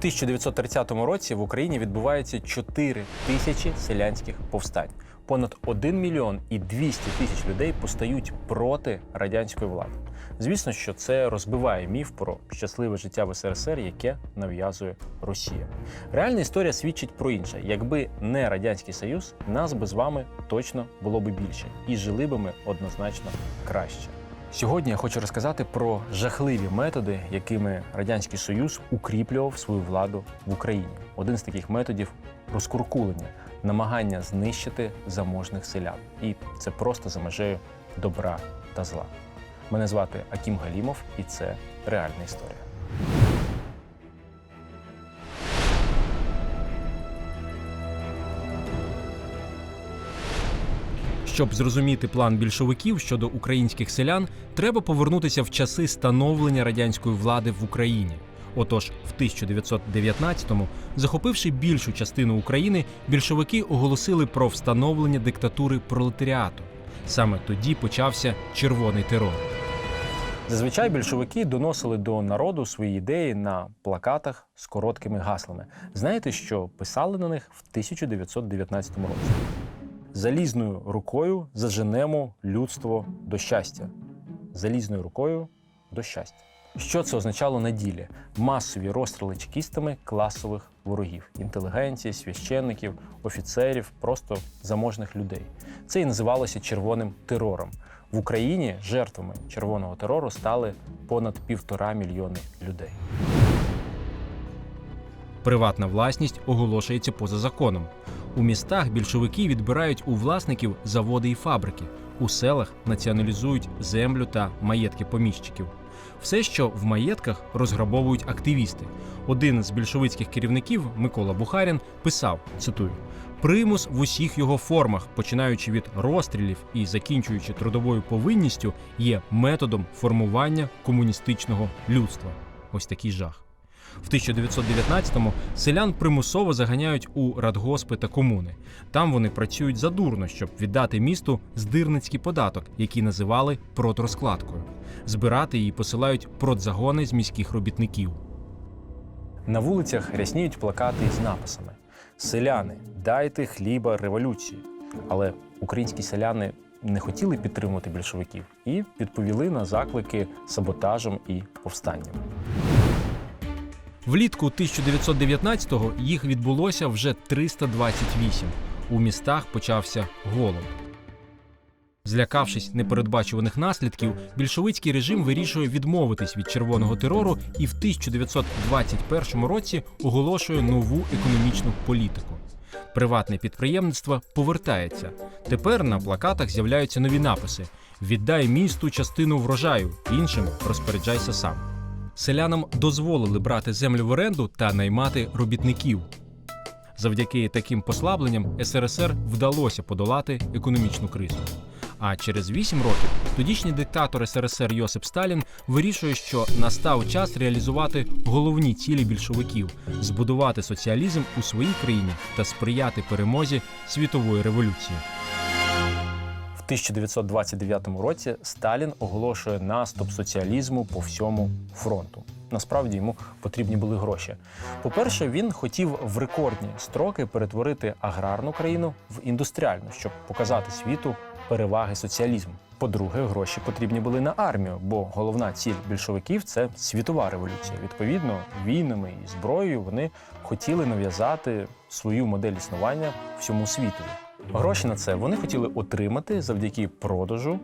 1930 році в Україні відбувається 4 тисячі селянських повстань. Понад 1 мільйон і 200 тисяч людей постають проти радянської влади. Звісно, що це розбиває міф про щасливе життя в СРСР, яке нав'язує Росія. Реальна історія свідчить про інше: якби не радянський Союз, нас би з вами точно було би більше, і жили би ми однозначно краще. Сьогодні я хочу розказати про жахливі методи, якими радянський союз укріплював свою владу в Україні. Один з таких методів розкуркулення, намагання знищити заможних селян. І це просто за межею добра та зла. Мене звати Акім Галімов, і це реальна історія. Щоб зрозуміти план більшовиків щодо українських селян, треба повернутися в часи становлення радянської влади в Україні. Отож, в 1919-му, захопивши більшу частину України, більшовики оголосили про встановлення диктатури пролетаріату. Саме тоді почався червоний терор. Зазвичай більшовики доносили до народу свої ідеї на плакатах з короткими гаслами. Знаєте, що писали на них в 1919 році? Залізною рукою заженемо людство до щастя. Залізною рукою до щастя. Що це означало на ділі? Масові розстріли чекістами класових ворогів інтелігенції, священників, офіцерів, просто заможних людей. Це і називалося червоним терором. В Україні жертвами червоного терору стали понад півтора мільйони людей. Приватна власність оголошується поза законом. У містах більшовики відбирають у власників заводи і фабрики. У селах націоналізують землю та маєтки поміщиків. Все, що в маєтках розграбовують активісти. Один з більшовицьких керівників Микола Бухарін писав: цитую. Примус в усіх його формах, починаючи від розстрілів і закінчуючи трудовою повинністю, є методом формування комуністичного людства. Ось такий жах. В 1919-му селян примусово заганяють у радгоспи та комуни. Там вони працюють задурно, щоб віддати місту здирницький податок, який називали протрозкладкою. Збирати її посилають продзагони з міських робітників. На вулицях рясніють плакати із написами: Селяни, дайте хліба революції. Але українські селяни не хотіли підтримувати більшовиків і відповіли на заклики саботажем і повстанням. Влітку 1919-го їх відбулося вже 328. У містах почався голод. Злякавшись непередбачуваних наслідків, більшовицький режим вирішує відмовитись від червоного терору і в 1921 році оголошує нову економічну політику. Приватне підприємництво повертається. Тепер на плакатах з'являються нові написи: Віддай місту частину врожаю, іншим розпоряджайся сам. Селянам дозволили брати землю в оренду та наймати робітників. Завдяки таким послабленням СРСР вдалося подолати економічну кризу. А через 8 років тодішній диктатор СРСР Йосип Сталін вирішує, що настав час реалізувати головні цілі більшовиків збудувати соціалізм у своїй країні та сприяти перемозі світової революції. В 1929 році Сталін оголошує наступ соціалізму по всьому фронту. Насправді йому потрібні були гроші. По-перше, він хотів в рекордні строки перетворити аграрну країну в індустріальну, щоб показати світу переваги соціалізму. По-друге, гроші потрібні були на армію, бо головна ціль більшовиків це світова революція. Відповідно, війнами і зброєю вони хотіли нав'язати свою модель існування всьому світу. Гроші на це вони хотіли отримати завдяки продажу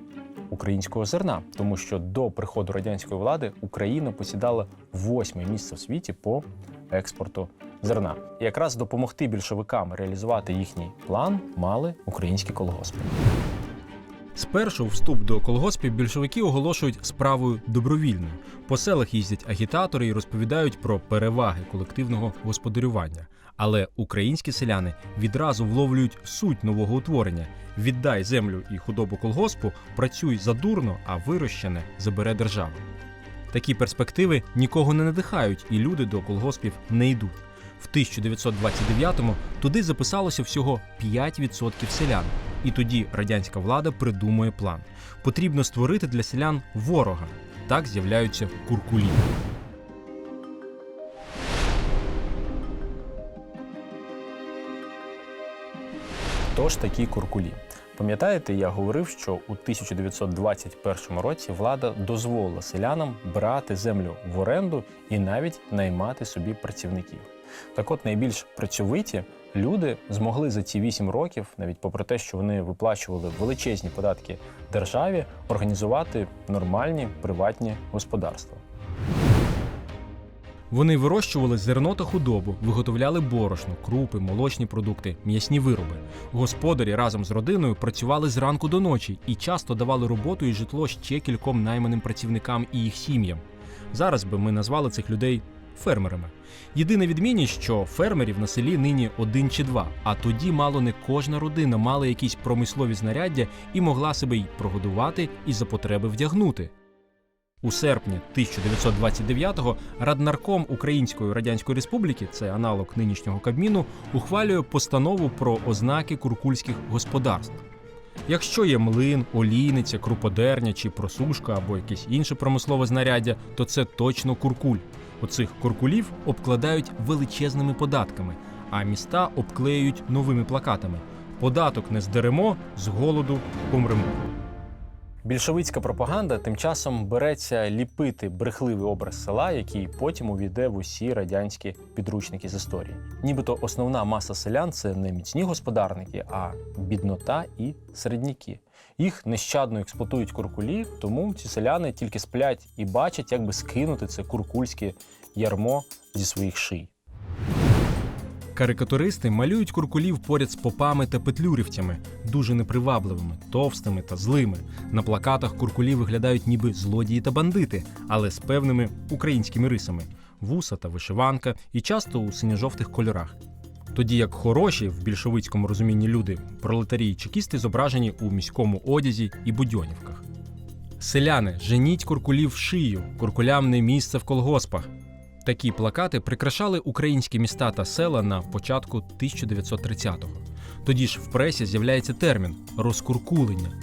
українського зерна, тому що до приходу радянської влади Україна посідала восьме місце в світі по експорту зерна. І якраз допомогти більшовикам реалізувати їхній план мали українські колгоспи. Спершу вступ до колгоспів більшовики оголошують справою добровільною. По селах їздять агітатори і розповідають про переваги колективного господарювання. Але українські селяни відразу вловлюють суть нового утворення: віддай землю і худобу колгоспу, працюй задурно, а вирощене забере держава. Такі перспективи нікого не надихають, і люди до колгоспів не йдуть. В 1929-му туди записалося всього 5% селян. І тоді радянська влада придумує план. Потрібно створити для селян ворога. Так з'являються куркулі. Хто ж такі куркулі? Пам'ятаєте, я говорив, що у 1921 році влада дозволила селянам брати землю в оренду і навіть наймати собі працівників. Так от найбільш працьовиті люди змогли за ці 8 років, навіть попри те, що вони виплачували величезні податки державі, організувати нормальні приватні господарства. Вони вирощували зерно та худобу, виготовляли борошно, крупи, молочні продукти, м'ясні вироби. Господарі разом з родиною працювали зранку до ночі і часто давали роботу і житло ще кільком найманим працівникам і їх сім'ям. Зараз би ми назвали цих людей фермерами. Єдина відмінність, що фермерів на селі нині один чи два, а тоді мало не кожна родина мала якісь промислові знаряддя і могла себе й прогодувати, і за потреби вдягнути. У серпні 1929-го Раднарком Української Радянської Республіки, це аналог нинішнього Кабміну, ухвалює постанову про ознаки куркульських господарств. Якщо є млин, олійниця, круподерня чи просушка або якесь інше промислове знаряддя, то це точно куркуль. Оцих куркулів обкладають величезними податками, а міста обклеюють новими плакатами: податок не здеремо, з голоду помремо. Більшовицька пропаганда тим часом береться ліпити брехливий образ села, який потім увійде в усі радянські підручники з історії. Нібито основна маса селян це не міцні господарники, а біднота і середняки. Їх нещадно експлуатують куркулі, тому ці селяни тільки сплять і бачать, як би скинути це куркульське ярмо зі своїх ший. Карикатуристи малюють куркулів поряд з попами та петлюрівцями, дуже непривабливими, товстими та злими. На плакатах куркулі виглядають ніби злодії та бандити, але з певними українськими рисами: вуса та вишиванка, і часто у синьо-жовтих кольорах. Тоді як хороші в більшовицькому розумінні люди, пролетарі чекісти зображені у міському одязі і будьонівках. Селяни, женіть куркулів шию, куркулям не місце в колгоспах. Такі плакати прикрашали українські міста та села на початку 1930-го. Тоді ж в пресі з'являється термін розкуркулення.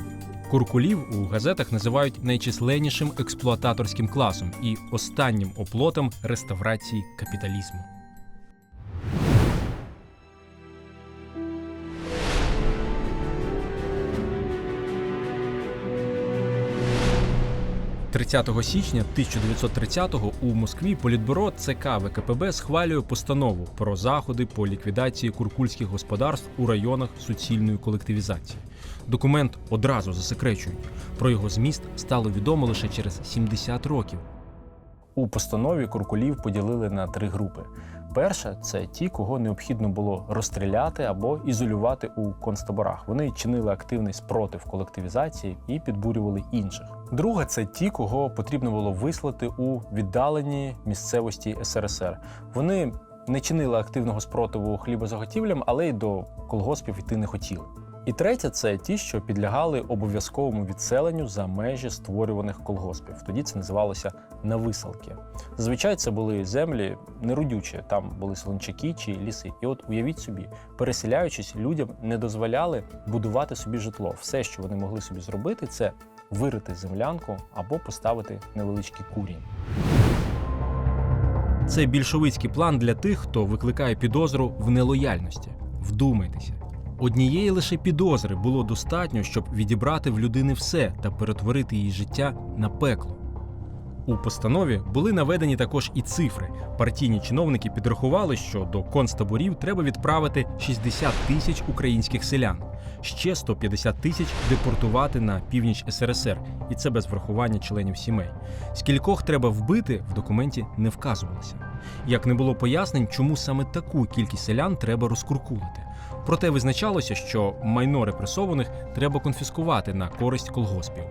Куркулів у газетах називають найчисленнішим експлуататорським класом і останнім оплотом реставрації капіталізму. – 30 січня 1930-го у Москві політбюро ЦК ВКПБ схвалює постанову про заходи по ліквідації куркульських господарств у районах суцільної колективізації. Документ одразу засекречують. Про його зміст стало відомо лише через 70 років. У постанові куркулів поділили на три групи. Перша це ті, кого необхідно було розстріляти або ізолювати у концтаборах. Вони чинили активний спротив колективізації і підбурювали інших. Друга це ті, кого потрібно було вислати у віддалені місцевості СРСР. Вони не чинили активного спротиву хлібозаготівлям, але й до колгоспів йти не хотіли. І третя це ті, що підлягали обов'язковому відселенню за межі створюваних колгоспів. Тоді це називалося нависалки. Зазвичай це були землі неродючі, там були солончаки чи ліси. І от уявіть собі, переселяючись, людям не дозволяли будувати собі житло. Все, що вони могли собі зробити, це вирити землянку або поставити невеличкий курінь. Це більшовицький план для тих, хто викликає підозру в нелояльності. Вдумайтеся. Однієї лише підозри було достатньо, щоб відібрати в людини все та перетворити її життя на пекло. У постанові були наведені також і цифри. Партійні чиновники підрахували, що до концтаборів треба відправити 60 тисяч українських селян, ще 150 тисяч депортувати на північ СРСР, і це без врахування членів сімей. Скількох треба вбити в документі не вказувалося. Як не було пояснень, чому саме таку кількість селян треба розкуркулити. Проте визначалося, що майно репресованих треба конфіскувати на користь колгоспів.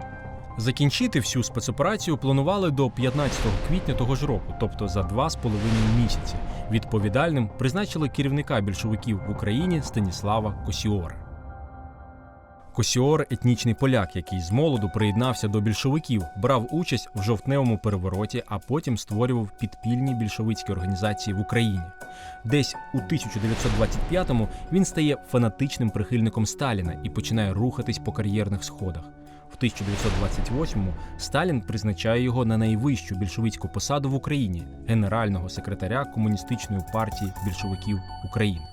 Закінчити всю спецоперацію планували до 15 квітня того ж року, тобто за два з половиною місяці. Відповідальним призначили керівника більшовиків в Україні Станіслава Косіора. Косіор етнічний поляк, який з молоду приєднався до більшовиків, брав участь в жовтневому перевороті, а потім створював підпільні більшовицькі організації в Україні. Десь у 1925-му він стає фанатичним прихильником Сталіна і починає рухатись по кар'єрних сходах. В 1928-му Сталін призначає його на найвищу більшовицьку посаду в Україні генерального секретаря комуністичної партії більшовиків України.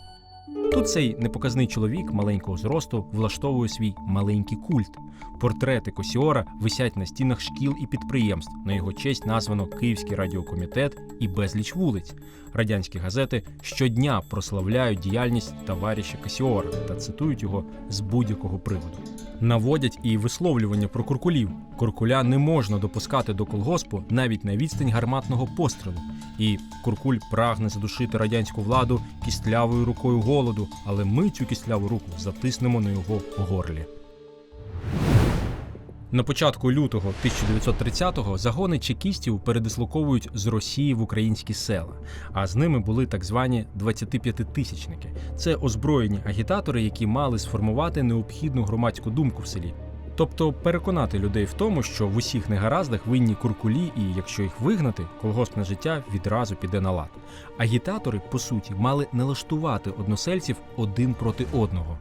Тут цей непоказний чоловік маленького зросту влаштовує свій маленький культ. Портрети Косіора висять на стінах шкіл і підприємств. На його честь названо Київський радіокомітет і безліч вулиць. Радянські газети щодня прославляють діяльність товариша Касіора та цитують його з будь-якого приводу. Наводять і висловлювання про куркулів. Куркуля не можна допускати до колгоспу навіть на відстань гарматного пострілу. І Куркуль прагне задушити радянську владу кістлявою рукою голоду, але ми цю кістляву руку затиснемо на його горлі. На початку лютого 1930-го загони чекістів передислоковують з Росії в українські села, а з ними були так звані 25-тисячники. Це озброєні агітатори, які мали сформувати необхідну громадську думку в селі. Тобто переконати людей в тому, що в усіх негараздах винні куркулі, і якщо їх вигнати, колгоспне життя відразу піде на лад. Агітатори, по суті, мали налаштувати односельців один проти одного.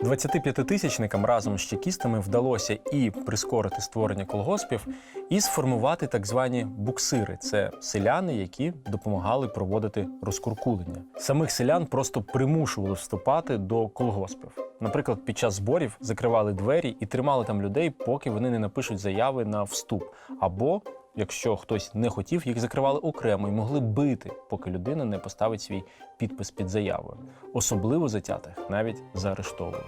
25-тисячникам разом з чекістами вдалося і прискорити створення колгоспів, і сформувати так звані буксири. Це селяни, які допомагали проводити розкуркулення. Самих селян просто примушували вступати до колгоспів. Наприклад, під час зборів закривали двері і тримали там людей, поки вони не напишуть заяви на вступ. Або якщо хтось не хотів, їх закривали окремо і могли бити, поки людина не поставить свій підпис під заявою. Особливо затятих навіть заарештовували.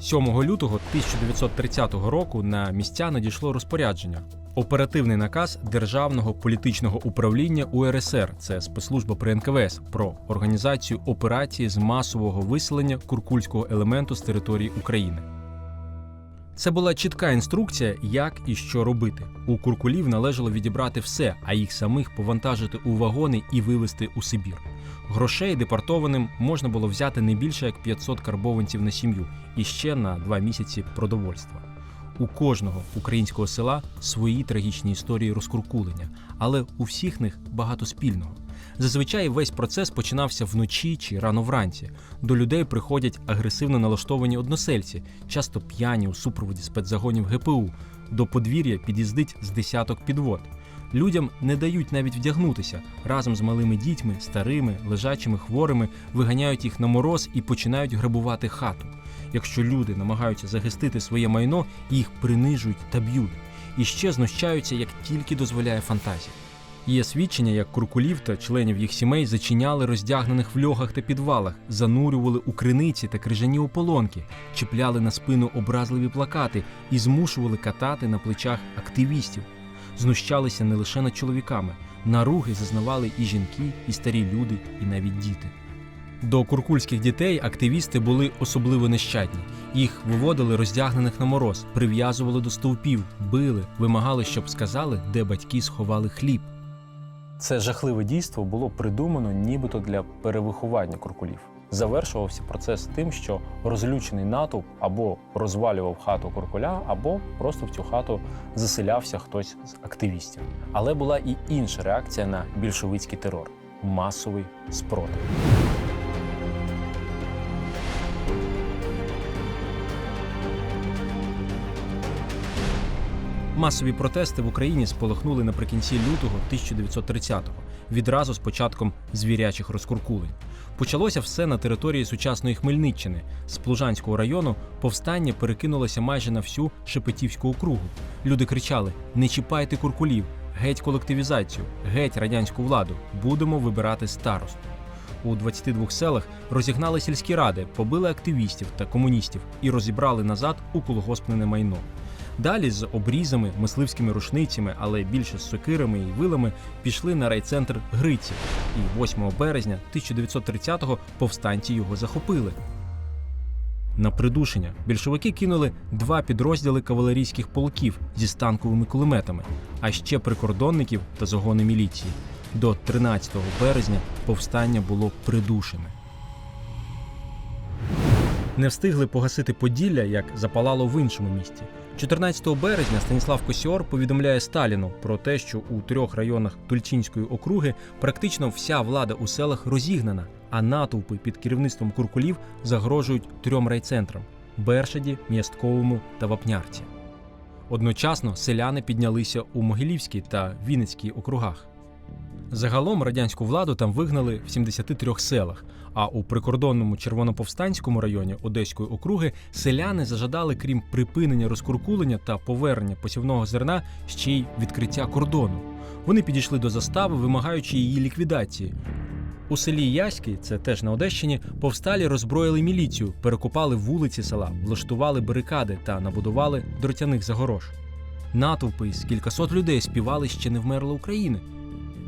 7 лютого 1930 року на місця надійшло розпорядження. Оперативний наказ Державного політичного управління УРСР, це спецслужба при НКВС, про організацію операції з масового виселення куркульського елементу з території України. Це була чітка інструкція, як і що робити. У куркулів належало відібрати все, а їх самих повантажити у вагони і вивезти у Сибір. Грошей депортованим можна було взяти не більше як 500 карбованців на сім'ю і ще на два місяці продовольства. У кожного українського села свої трагічні історії розкуркулення, але у всіх них багато спільного. Зазвичай весь процес починався вночі чи рано вранці. До людей приходять агресивно налаштовані односельці, часто п'яні у супроводі спецзагонів ГПУ. До подвір'я під'їздить з десяток підвод. Людям не дають навіть вдягнутися. Разом з малими дітьми, старими, лежачими, хворими виганяють їх на мороз і починають грабувати хату. Якщо люди намагаються захистити своє майно, їх принижують та б'ють. І ще знущаються, як тільки дозволяє фантазія. Є свідчення, як куркулів та членів їх сімей зачиняли роздягнених в льохах та підвалах, занурювали у криниці та крижані ополонки, чіпляли на спину образливі плакати і змушували катати на плечах активістів. Знущалися не лише над чоловіками, наруги зазнавали і жінки, і старі люди, і навіть діти. До куркульських дітей активісти були особливо нещадні. Їх виводили роздягнених на мороз, прив'язували до стовпів, били, вимагали, щоб сказали, де батьки сховали хліб. Це жахливе дійство було придумано нібито для перевиховання куркулів. Завершувався процес тим, що розлючений натовп або розвалював хату куркуля, або просто в цю хату заселявся хтось з активістів. Але була і інша реакція на більшовицький терор масовий спротив. Масові протести в Україні сполохнули наприкінці лютого 1930-го, відразу з початком звірячих розкуркулень. Почалося все на території сучасної Хмельниччини. З Плужанського району повстання перекинулося майже на всю Шепетівську округу. Люди кричали: Не чіпайте куркулів, геть колективізацію, геть радянську владу. Будемо вибирати старосту. У 22 селах розігнали сільські ради, побили активістів та комуністів і розібрали назад у колгоспне майно. Далі з обрізами, мисливськими рушницями, але більше з сокирами і вилами пішли на райцентр Гриців. І 8 березня 1930-го повстанці його захопили. На придушення більшовики кинули два підрозділи кавалерійських полків зі станковими кулеметами, а ще прикордонників та загони міліції. До 13 березня повстання було придушене. Не встигли погасити Поділля, як запалало в іншому місті. 14 березня Станіслав Косіор повідомляє Сталіну про те, що у трьох районах Тульчинської округи практично вся влада у селах розігнана, а натовпи під керівництвом куркулів загрожують трьом райцентрам Бершаді, М'ястковому та Вапнярці. Одночасно селяни піднялися у Могилівській та Вінницькій округах. Загалом радянську владу там вигнали в 73 селах. А у прикордонному червоноповстанському районі Одеської округи селяни зажадали, крім припинення розкуркулення та повернення посівного зерна, ще й відкриття кордону. Вони підійшли до застави, вимагаючи її ліквідації. У селі Яськи, це теж на Одещині, повсталі роззброїли міліцію, перекопали вулиці села, влаштували барикади та набудували дротяних загорож. Натовпи з кількасот людей співали ще не вмерла України.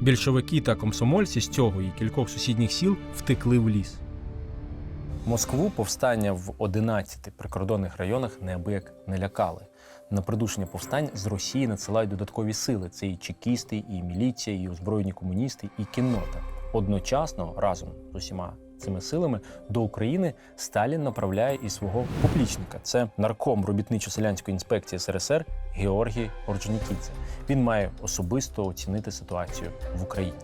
Більшовики та комсомольці з цього і кількох сусідніх сіл втекли в ліс. Москву повстання в 11 прикордонних районах неабияк не лякали. На придушення повстань з Росії надсилають додаткові сили: це і чекісти, і міліція, і озброєні комуністи, і кіннота. Одночасно разом з усіма цими силами до України Сталін направляє і свого поплічника. Це нарком робітничо-селянської інспекції СРСР Георгій Орджонікідзе. Він має особисто оцінити ситуацію в Україні.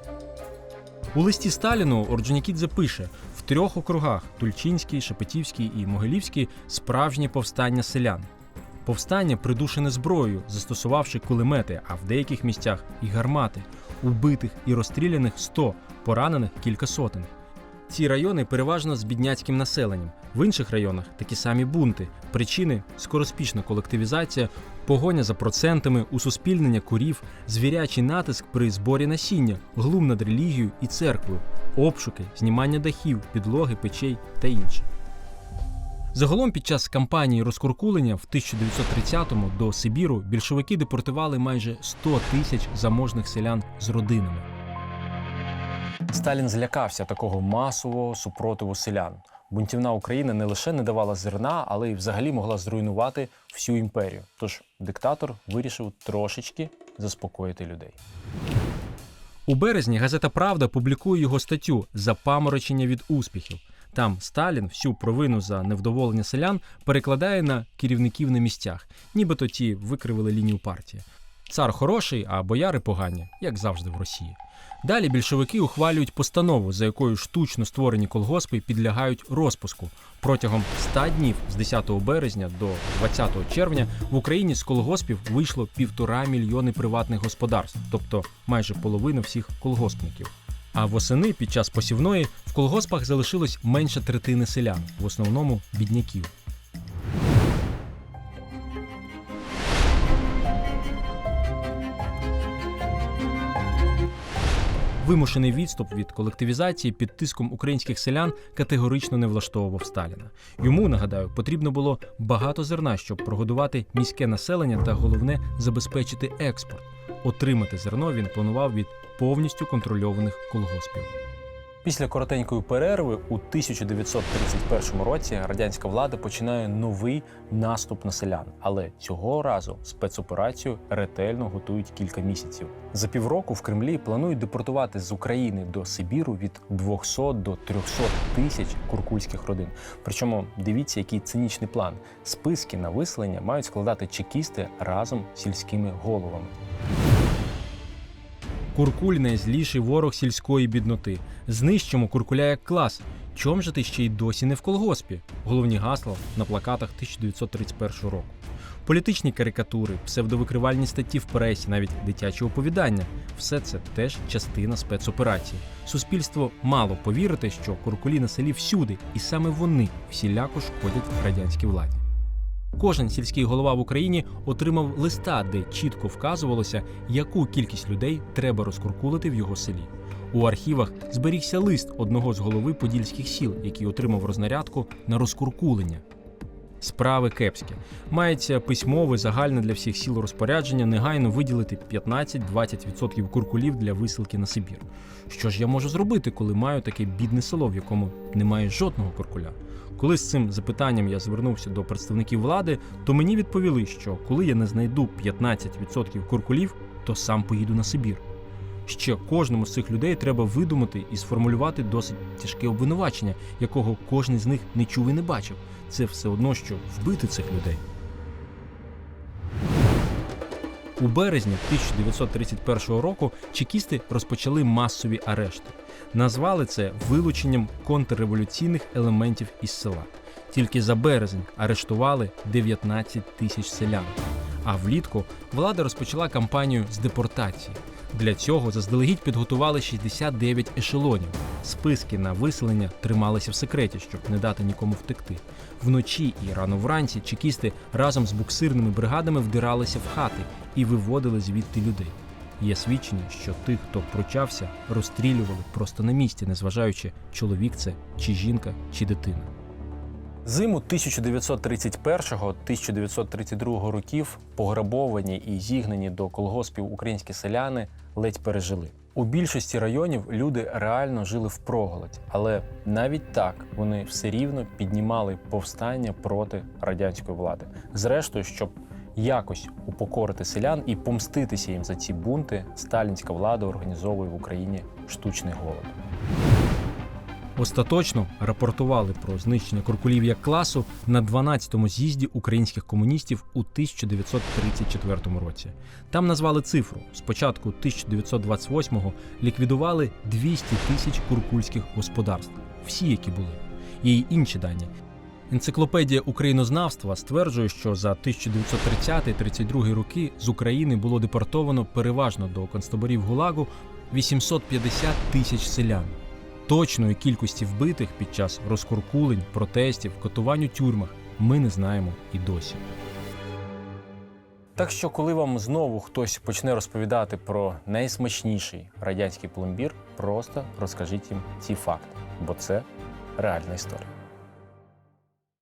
У листі Сталіну Орджонікідзе пише: в трьох округах Тульчинський, Шепетівський і Могилівський справжнє повстання селян. Повстання придушене зброєю, застосувавши кулемети, а в деяких місцях і гармати. Убитих і розстріляних 100, поранених кілька сотень. Ці райони переважно з бідняцьким населенням. В інших районах такі самі бунти. Причини скороспічна колективізація, погоня за процентами, усуспільнення курів, звірячий натиск при зборі насіння, глум над релігією і церквою, обшуки, знімання дахів, підлоги, печей та інше. Загалом під час кампанії розкуркулення в 1930-му до Сибіру більшовики депортували майже 100 тисяч заможних селян з родинами. Сталін злякався такого масового супротиву селян. Бунтівна Україна не лише не давала зерна, але й взагалі могла зруйнувати всю імперію. Тож диктатор вирішив трошечки заспокоїти людей. У березні газета Правда публікує його статтю Запаморочення від успіхів. Там Сталін всю провину за невдоволення селян перекладає на керівників на місцях, нібито ті викривили лінію партії. Цар хороший, а бояри погані, як завжди в Росії. Далі більшовики ухвалюють постанову, за якою штучно створені колгоспи підлягають розпуску. Протягом 100 днів з 10 березня до 20 червня в Україні з колгоспів вийшло півтора мільйони приватних господарств, тобто майже половина всіх колгоспників. А восени під час посівної в колгоспах залишилось менше третини селян, в основному бідняків. Вимушений відступ від колективізації під тиском українських селян категорично не влаштовував Сталіна. Йому нагадаю, потрібно було багато зерна, щоб прогодувати міське населення та головне забезпечити експорт. Отримати зерно він планував від повністю контрольованих колгоспів. Після коротенької перерви у 1931 році радянська влада починає новий наступ на селян, але цього разу спецоперацію ретельно готують кілька місяців. За півроку в Кремлі планують депортувати з України до Сибіру від 200 до 300 тисяч куркульських родин. Причому дивіться, який цинічний план. Списки на виселення мають складати чекісти разом з сільськими головами. Куркуль найзліший ворог сільської бідноти. Знищимо куркуля як клас. Чом же ти ще й досі не в колгоспі? Головні гасла на плакатах 1931 року. Політичні карикатури, псевдовикривальні статті в пресі, навіть дитячі оповідання все це теж частина спецоперації. Суспільство мало повірити, що куркулі на селі всюди, і саме вони всіляко шкодять радянській владі. Кожен сільський голова в Україні отримав листа, де чітко вказувалося, яку кількість людей треба розкуркулити в його селі. У архівах зберігся лист одного з голови подільських сіл, який отримав рознарядку на розкуркулення. Справи кепські. Мається письмове загальне для всіх сіл розпорядження негайно виділити 15-20% куркулів для висилки на Сибір. Що ж я можу зробити, коли маю таке бідне село, в якому немає жодного куркуля? Коли з цим запитанням я звернувся до представників влади, то мені відповіли, що коли я не знайду 15% куркулів, то сам поїду на Сибір. Ще кожному з цих людей треба видумати і сформулювати досить тяжке обвинувачення, якого кожен з них не чув і не бачив. Це все одно, що вбити цих людей. У березні 1931 року чекісти розпочали масові арешти. Назвали це вилученням контрреволюційних елементів із села. Тільки за березень арештували 19 тисяч селян. А влітку влада розпочала кампанію з депортації. Для цього заздалегідь підготували 69 ешелонів. Списки на виселення трималися в секреті, щоб не дати нікому втекти. Вночі і рано вранці чекісти разом з буксирними бригадами вдиралися в хати і виводили звідти людей. Є свідчення, що тих, хто пручався, розстрілювали просто на місці, незважаючи, чоловік це чи жінка, чи дитина. Зиму 1931-1932 років пограбовані і зігнані до колгоспів українські селяни ледь пережили. У більшості районів люди реально жили впроголодь, але навіть так вони все рівно піднімали повстання проти радянської влади. Зрештою, щоб якось упокорити селян і помститися їм за ці бунти, сталінська влада організовує в Україні штучний голод. Остаточно рапортували про знищення Куркулів як класу на 12-му з'їзді українських комуністів у 1934 році. Там назвали цифру. Спочатку 1928-го ліквідували 200 тисяч куркульських господарств, всі, які були. Є й інші дані. Енциклопедія українознавства стверджує, що за 1930-32 роки з України було депортовано переважно до концтаборів ГУЛАГу 850 тисяч селян. Точної кількості вбитих під час розкуркулень, протестів, котувань у тюрмах ми не знаємо і досі. Так що, коли вам знову хтось почне розповідати про найсмачніший радянський пломбір, просто розкажіть їм ці факти, бо це реальна історія.